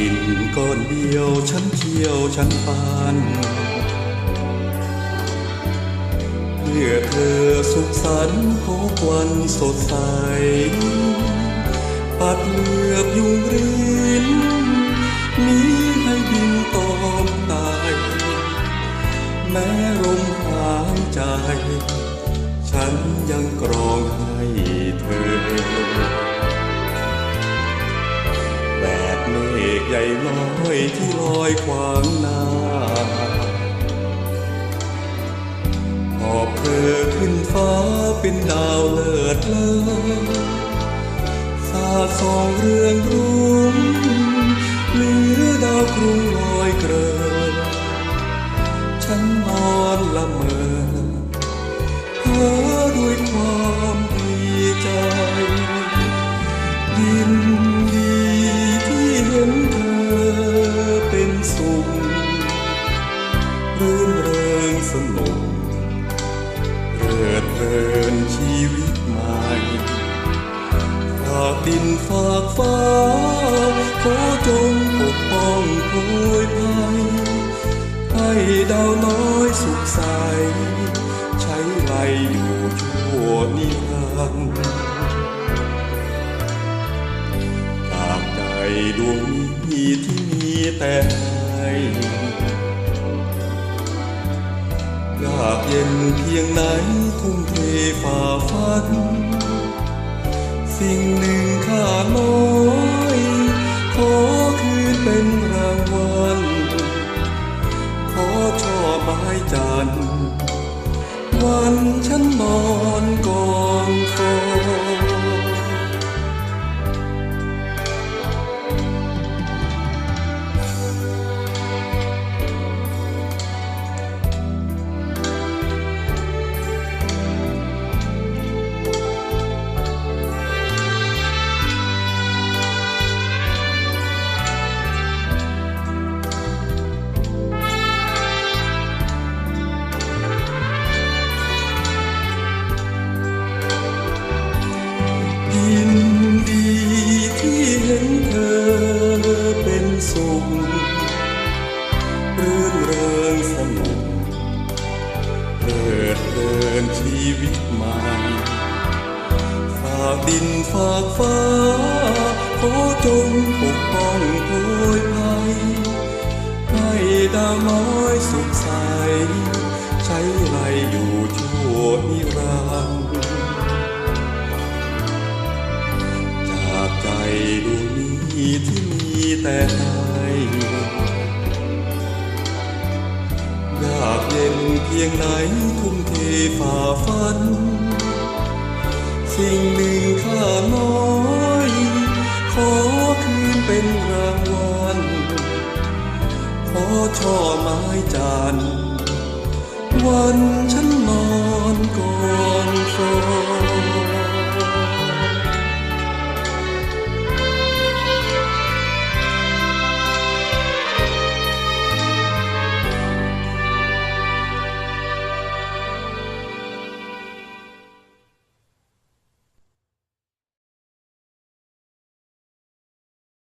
ดินก้อนเดียวฉันเที่ยวฉันปานเพื่อเธอสุขสันต์พบวันสดใส ปัดเลือบยุงรินหนี้ให้บินตอมตาย แม้ลมหายใจ ฉันยังกรอ ฆใหญ่น้อยที่ลอยขวางหน้าหอบเธอขึ้นฟ้าเป็นดาวเลิศเลอสาสองเรืองรุ่งหลือดาวกรุงลอยเกลอฉันนอนละเมอ รื่นเริงสนุกเริดเพลินชีวิตใหม่ฝากดินฝากฟ้า ขอจงปกป้องโปรยภัยให้ดาวน้อยสุขใส ใช้ไหลอยู่ชั่วนิรันดร์จากใจดวงนี้ที่มีแต่ให้ากเย็นเพียงไหนทุ่มเทฝ่าฟัน สิ่งหนึ่งข้าน้อยขอคืนเป็นรางวัลขอช่อไม้จันทร์วันฉันนอนกองคอ เพลิดเพลินชีวิตใหม่ฝากดินฝากฟ้าขอจงปกป้องโปรยภัยให้ดาวน้อยสุขใส ใช้ไหลอยู่ชั่วนิรันดร์จากใจดวงนี้ที่มีแต่ ยงไหนทุ่มเทฝ่าฟัน สิ่งหนึ่งค่าน้อย ขอคืนเป็นรางวัล ขอช่อไม้จันวันฉันมอ